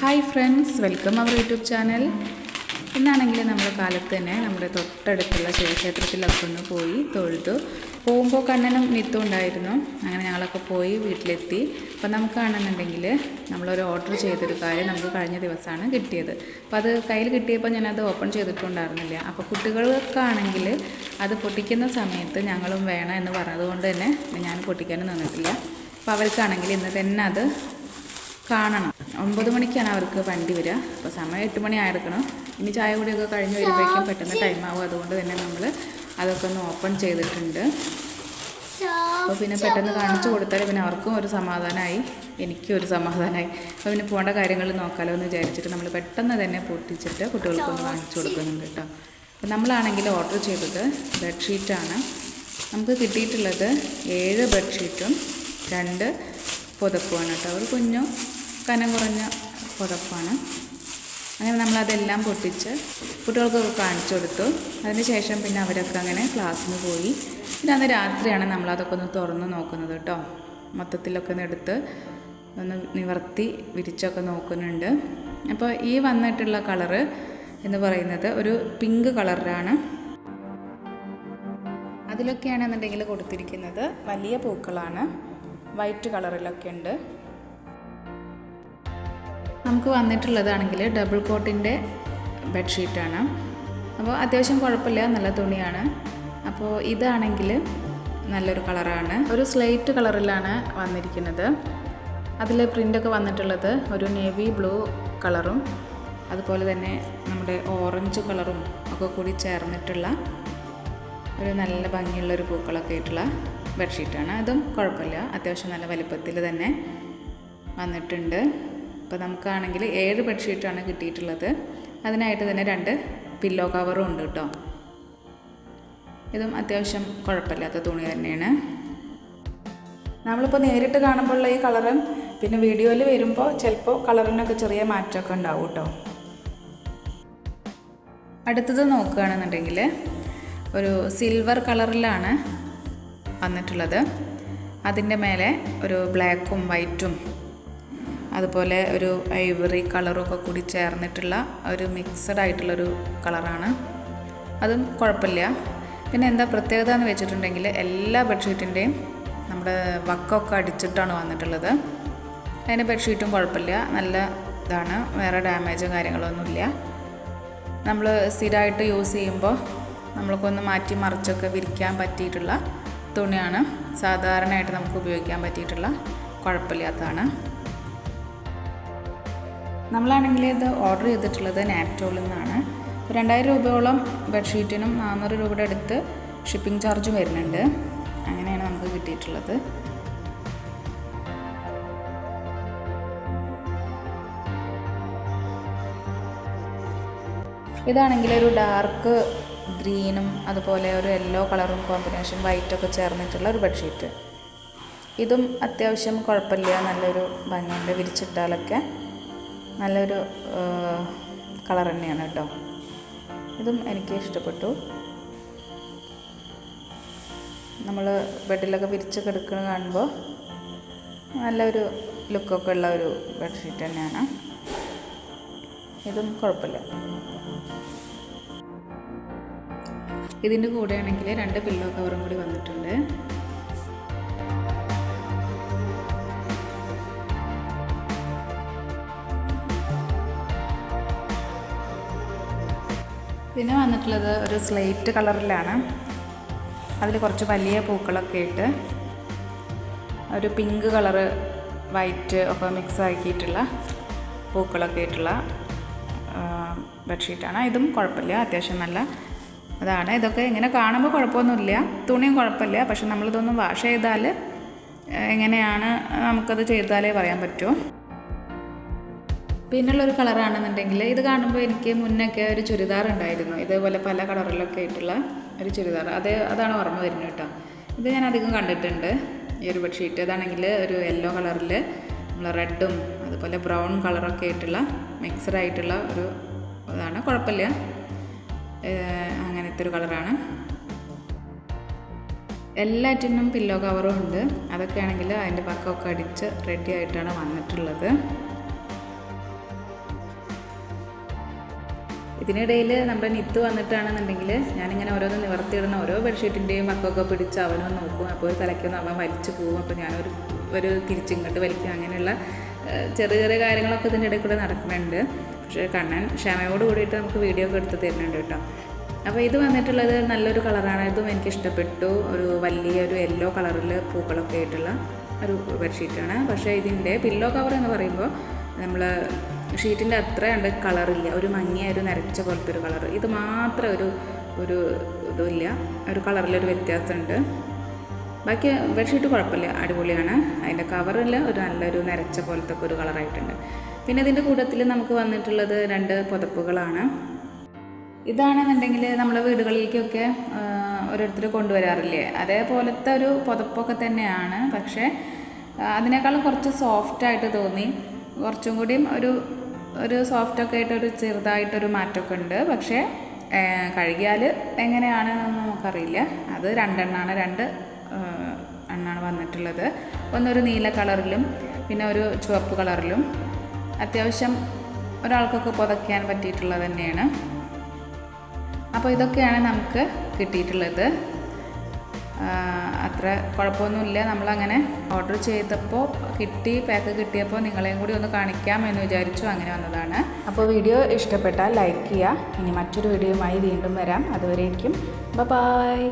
Hi friends welcome our YouTube channel ഇന്നാണെങ്കിൽ നമ്മൾ കാലത്ത് തന്നെ നമ്മുടെ തൊട്ടടുത്തുള്ള ശിവക്ഷേത്രത്തിലൊക്കെ ഒന്ന് പോയി തൊഴുതു. പോകുമ്പോൾ കണ്ണനും നിത്തും ഉണ്ടായിരുന്നു. അങ്ങനെ ഞങ്ങളൊക്കെ പോയി വീട്ടിലെത്തി. അപ്പോൾ നമുക്ക് കാണുന്നുണ്ടെങ്കിൽ നമ്മളൊരു ഓർഡർ ചെയ്തൊരു കാര്യം നമുക്ക് കഴിഞ്ഞ ദിവസമാണ് കിട്ടിയത്. അപ്പോൾ അത് കയ്യിൽ കിട്ടിയപ്പോൾ ഞാനത് ഓപ്പൺ ചെയ്തിട്ടുണ്ടായിരുന്നില്ല. അപ്പോൾ കുട്ടികൾക്കാണെങ്കിൽ അത് പൊട്ടിക്കുന്ന സമയത്ത് ഞങ്ങളും വേണം എന്ന് പറഞ്ഞതുകൊണ്ട് തന്നെ ഞാൻ പൊട്ടിക്കാനും നിന്നിട്ടില്ല. അപ്പോൾ അവർക്കാണെങ്കിൽ ഇന്ന് തന്നെ അത് കാണണം. ഒമ്പത് മണിക്കാണ് അവർക്ക് വണ്ടി വരിക. അപ്പോൾ സമയം എട്ട് മണി ആയിരിക്കണം. ഇനി ചായ കൂടിയൊക്കെ കഴിഞ്ഞ് വരുമ്പോഴേക്കും പെട്ടെന്ന് ടൈം ആവും. അതുകൊണ്ട് തന്നെ നമ്മൾ അതൊക്കെ ഒന്ന് ഓപ്പൺ ചെയ്തിട്ടുണ്ട്. അപ്പോൾ പിന്നെ പെട്ടെന്ന് കാണിച്ചു കൊടുത്താൽ പിന്നെ അവർക്കും ഒരു സമാധാനമായി എനിക്കും ഒരു സമാധാനമായി അപ്പോൾ പിന്നെ പോകേണ്ട കാര്യങ്ങൾ നോക്കാമല്ലോ എന്ന് വിചാരിച്ചിട്ട് നമ്മൾ പെട്ടെന്ന് തന്നെ പൊട്ടിച്ചിട്ട് കുട്ടികൾക്കൊന്ന് കാണിച്ചു കൊടുക്കുന്നുണ്ട് കേട്ടോ. അപ്പോൾ നമ്മളാണെങ്കിൽ ഓർഡർ ചെയ്തത് ബെഡ്ഷീറ്റാണ് നമുക്ക് കിട്ടിയിട്ടുള്ളത് ഏഴ് ബെഡ്ഷീറ്റും രണ്ട് പുതപ്പുമാണ് കേട്ടോ. ഒരു കുഞ്ഞു കനം കുറഞ്ഞ പുതപ്പാണ്. അങ്ങനെ നമ്മളതെല്ലാം പൊട്ടിച്ച് കുട്ടികൾക്കൊക്കെ കാണിച്ചു കൊടുത്തു. അതിന് ശേഷം പിന്നെ അവരൊക്കെ അങ്ങനെ ക്ലാസ്സിന് പോയി. പിന്നെ അന്ന് രാത്രിയാണ് നമ്മളതൊക്കെ ഒന്ന് തുറന്ന് നോക്കുന്നത് കേട്ടോ. മൊത്തത്തിലൊക്കെ ഒന്ന് എടുത്ത് ഒന്ന് നിവർത്തി വിരിച്ചൊക്കെ നോക്കുന്നുണ്ട്. അപ്പോൾ ഈ വന്നിട്ടുള്ള കളറ് എന്ന് പറയുന്നത് ഒരു പിങ്ക് കളറിലാണ്. അതിലൊക്കെയാണെന്നുണ്ടെങ്കിൽ കൊടുത്തിരിക്കുന്നത് വലിയ പൂക്കളാണ്. വൈറ്റ് കളറിലൊക്കെ ഉണ്ട്. നമുക്ക് വന്നിട്ടുള്ളതാണെങ്കിൽ ഡബിൾ കോട്ടിന്റെ ബെഡ്ഷീറ്റാണ്. അപ്പോൾ അത്യാവശ്യം കുഴപ്പമില്ല നല്ല തുണിയാണ്. അപ്പോൾ ഇതാണെങ്കിൽ നല്ലൊരു കളറാണ്. ഒരു സ്ലേറ്റ് കളറിലാണ് വന്നിരിക്കുന്നത്. അതിൽ പ്രിന്റൊക്കെ വന്നിട്ടുള്ളത് ഒരു നേവി ബ്ലൂ കളറും അതുപോലെ തന്നെ നമ്മുടെ ഓറഞ്ച് കളറും ഒക്കെ കൂടി ചേർന്നിട്ടുള്ള ഒരു നല്ല ഭംഗിയുള്ളൊരു പൂക്കളൊക്കെ ആയിട്ടുള്ള ബെഡ്ഷീറ്റാണ്. അതും കുഴപ്പമില്ല. അത്യാവശ്യം നല്ല വലിപ്പത്തിൽ തന്നെ വന്നിട്ടുണ്ട്. അപ്പോൾ നമുക്കാണെങ്കിൽ ഏഴ് ബെഡ്ഷീറ്റാണ് കിട്ടിയിട്ടുള്ളത്. അതിനായിട്ട് തന്നെ രണ്ട് പില്ലോ കവറും ഉണ്ട് കേട്ടോ. ഇതും അത്യാവശ്യം കുഴപ്പമില്ലാത്ത തുണി തന്നെയാണ്. നമ്മളിപ്പോൾ നേരിട്ട് കാണുമ്പോഴുള്ള ഈ കളറും പിന്നെ വീഡിയോയിൽ വരുമ്പോൾ ചിലപ്പോൾ കളറിനൊക്കെ ചെറിയ മാറ്റമൊക്കെ ഉണ്ടാവും കേട്ടോ. അടുത്തത് നോക്കുകയാണെന്നുണ്ടെങ്കിൽ ഒരു സിൽവർ കളറിലാണ് വന്നിട്ടുള്ളത്. അതിന്റെ മേലെ ഒരു ബ്ലാക്കും വൈറ്റും അതുപോലെ ഒരു ഐവറി കളറും ഒക്കെ കൂടി ചേർന്നിട്ടുള്ള ഒരു മിക്സഡ് ആയിട്ടുള്ളൊരു കളറാണ്. അതും കുഴപ്പമില്ല. പിന്നെ എന്താ പ്രത്യേകത എന്ന് വെച്ചിട്ടുണ്ടെങ്കിൽ എല്ലാ ബെഡ്ഷീറ്റിന്റെയും നമ്മുടെ വക്കൊക്കെ അടിച്ചിട്ടാണ് വന്നിട്ടുള്ളത്. അതിന്റെ ബെഡ്ഷീറ്റും കുഴപ്പമില്ല. നല്ല ഇതാണ്. വേറെ ഡാമേജും കാര്യങ്ങളൊന്നുമില്ല. നമ്മൾ സ്ഥിരമായിട്ട് യൂസ് ചെയ്യുമ്പോൾ നമ്മൾക്കൊന്ന് മാറ്റി മറിച്ചൊക്കെ വിരിക്കാൻ പറ്റിയിട്ടുള്ള തുണിയാണ് സാധാരണയായിട്ട് നമുക്ക് ഉപയോഗിക്കാൻ പറ്റിയിട്ടുള്ള കുഴപ്പമില്ലാത്തതാണ്. നമ്മളാണെങ്കിൽ ഇത് ഓർഡർ ചെയ്തിട്ടുള്ളത് നാപ്റ്റോളിൽ നിന്നാണ് രണ്ടായിരം രൂപയോളം ബെഡ്ഷീറ്റിനും നാനൂറ് രൂപയുടെ അടുത്ത് ഷിപ്പിംഗ് ചാർജ് വരുന്നുണ്ട്. അങ്ങനെയാണ് നമുക്ക് കിട്ടിയിട്ടുള്ളത്. ഇതാണെങ്കിൽ ഒരു ഡാർക്ക് ഗ്രീനും അതുപോലെ ഒരു യെല്ലോ കളറും കോമ്പിനേഷൻ വൈറ്റൊക്കെ ചേർന്നിട്ടുള്ള ഒരു ബെഡ്ഷീറ്റ്. ഇതും അത്യാവശ്യം കുഴപ്പമില്ല നല്ലൊരു ഭംഗിയുണ്ട്. വിരിച്ചിട്ടാലൊക്കെ നല്ലൊരു കളർ തന്നെയാണ് കേട്ടോ. ഇതും എനിക്ക് ഇഷ്ടപ്പെട്ടു. നമ്മൾ ബെഡിലൊക്കെ വിരിച്ച് കിടക്കുന്ന കാണുമ്പോൾ നല്ലൊരു ലുക്കൊക്കെ ഉള്ള ഒരു ബെഡ്ഷീറ്റ് തന്നെയാണ്. ഇതും കുഴപ്പമില്ല. ഇതിന്റെ കൂടെയാണെങ്കിൽ രണ്ട് പില്ലോ കവറും കൂടി വന്നിട്ടുണ്ട്. പിന്നെ വന്നിട്ടുള്ളത് ഒരു സ്ലേറ്റ് കളറിലാണ്. അതിൽ കുറച്ച് വലിയ പൂക്കളൊക്കെ ഇട്ട് ഒരു പിങ്ക് കളറ് വൈറ്റ് ഒക്കെ മിക്സ് ആക്കിയിട്ടുള്ള പൂക്കളൊക്കെ ആയിട്ടുള്ള ബെഡ്ഷീറ്റാണ് ഇതും കുഴപ്പമില്ല അത്യാവശ്യം നല്ല അതാണ്. ഇതൊക്കെ ഇങ്ങനെ കാണുമ്പോൾ കുഴപ്പമൊന്നുമില്ല. തുണിയും കുഴപ്പമില്ല. പക്ഷെ നമ്മളിതൊന്ന് വാഷ് ചെയ്താൽ എങ്ങനെയാണ് നമുക്കത് ചെയ്താലേ പറയാൻ പറ്റുമോ പിന്നുള്ളൊരു കളറാണെന്നുണ്ടെങ്കിൽ ഇത് കാണുമ്പോൾ എനിക്ക് മുന്നൊക്കെ ഒരു ചുരിദാർ ഉണ്ടായിരുന്നു. ഇതേപോലെ പല കളറിലൊക്കെ ആയിട്ടുള്ള ഒരു ചുരിദാർ. അത് അതാണ് ഓർമ്മ വരുന്നത് കേട്ടോ. ഇത് ഞാൻ അധികം കണ്ടിട്ടുണ്ട്. ഈ ഒരു ബെഡ്ഷീറ്റ് ഇതാണെങ്കിൽ ഒരു യെല്ലോ കളറിൽ നമ്മൾ റെഡും അതുപോലെ ബ്രൗൺ കളറൊക്കെ ആയിട്ടുള്ള മിക്സഡ് ആയിട്ടുള്ള ഒരു അതാണ് കുഴപ്പമില്ല. അങ്ങനത്തെ ഒരു കളറാണ്. എല്ലാറ്റിനും പില്ലോ കവറും ഉണ്ട്. അതൊക്കെ ആണെങ്കിൽ അതിന്റെ പക്കമൊക്കെ അടിച്ച് റെഡി ആയിട്ടാണ് വന്നിട്ടുള്ളത്. ഇതിനിടയിൽ നമ്മുടെ നിത്ത് വന്നിട്ടാണെന്നുണ്ടെങ്കിൽ ഞാനിങ്ങനെ ഓരോന്ന് നിവർത്തിയിടുന്ന ഓരോ ബെഡ്ഷീറ്റിന്റെയും പക്കമൊക്കെ പിടിച്ച് അവനൊന്ന് നോക്കും. അപ്പോൾ ഒരു തലയ്ക്കൊന്ന് അവൻ വലിച്ചു പോകും അപ്പോൾ ഞാനൊരു ഒരു തിരിച്ചിങ്ങോട്ട് വലിക്കും. അങ്ങനെയുള്ള ചെറിയ ചെറിയ കാര്യങ്ങളൊക്കെ ഇതിന്റെ ഇടയിൽ കൂടെ നടക്കുന്നുണ്ട്. പക്ഷേ കണ്ണൻ ക്ഷമയോട് കൂടിയിട്ട് നമുക്ക് വീഡിയോ ഒക്കെ എടുത്ത് തരുന്നുണ്ട് കേട്ടോ. അപ്പോൾ ഇത് വന്നിട്ടുള്ളത് നല്ലൊരു കളറാണ്. ഇതും എനിക്ക് ഇഷ്ടപ്പെട്ടു. ഒരു വലിയ ഒരു യെല്ലോ കളറിൽ പൂക്കളൊക്കെ ആയിട്ടുള്ള ഒരു ബെഡ്ഷീറ്റാണ് പക്ഷേ ഇതിന്റെ പില്ലോ കവർ എന്ന് പറയുമ്പോൾ നമ്മൾ ഷീറ്റിന്റെ അത്ര ഉണ്ട് കളറില്ല ഒരു മങ്ങിയ ഒരു നരച്ച പോലത്തെ ഒരു കളർ ഇത് മാത്രം ഒരു ഒരു ഇതുമില്ല ഒരു കളറിലൊരു വ്യത്യാസമുണ്ട്. ബാക്കി ബെഡ്ഷീറ്റ് കുഴപ്പമില്ല. അടിപൊളിയാണ്. അതിന്റെ കവറിൽ ഒരു നല്ലൊരു നരച്ച പോലത്തെ ഒരു കളറായിട്ടുണ്ട് പിന്നെ ഇതിന്റെ കൂട്ടത്തിൽ നമുക്ക് വന്നിട്ടുള്ളത് രണ്ട് പുതപ്പുകളാണ്. ഇതാണെന്നുണ്ടെങ്കിൽ നമ്മളെ വീടുകളിലേക്കൊക്കെ ഓരോരുത്തർ കൊണ്ടുവരാറില്ലേ? അതേപോലത്തെ ഒരു പുതപ്പൊക്കെ തന്നെയാണ്. പക്ഷേ അതിനേക്കാളും കുറച്ച് സോഫ്റ്റായിട്ട് തോന്നി. കുറച്ചും കൂടിയും ഒരു ഒരു സോഫ്റ്റൊക്കെ ആയിട്ട് ഒരു ചെറുതായിട്ടൊരു മാറ്റമൊക്കെ ഉണ്ട് പക്ഷേ കഴുകിയാൽ എങ്ങനെയാണെന്ന് നമുക്കറിയില്ല. അത് രണ്ടെണ്ണമാണ് രണ്ട് എണ്ണാണ് വന്നിട്ടുള്ളത്. ഒന്നൊരു നീല കളറിലും പിന്നെ ഒരു ചുവപ്പ് കളറിലും. അത്യാവശ്യം ഒരാൾക്കൊക്കെ പുതയ്ക്കാൻ പറ്റിയിട്ടുള്ളത് തന്നെയാണ്. അപ്പോൾ ഇതൊക്കെയാണ് നമുക്ക് കിട്ടിയിട്ടുള്ളത്. അത്ര കുഴപ്പമൊന്നുമില്ല. നമ്മളങ്ങനെ ഓർഡർ ചെയ്തപ്പോൾ കിട്ടി പാക്ക് കിട്ടിയപ്പോൾ നിങ്ങളെയും കൂടി ഒന്ന് കാണിക്കാം എന്ന് വിചാരിച്ചു അങ്ങനെ വന്നതാണ്. അപ്പോൾ വീഡിയോ ഇഷ്ടപ്പെട്ടാൽ ലൈക്ക് ചെയ്യുക. ഇനി മറ്റൊരു വീഡിയോയുമായി വീണ്ടും വരാം. അതുവരേക്കും ബ ബായ്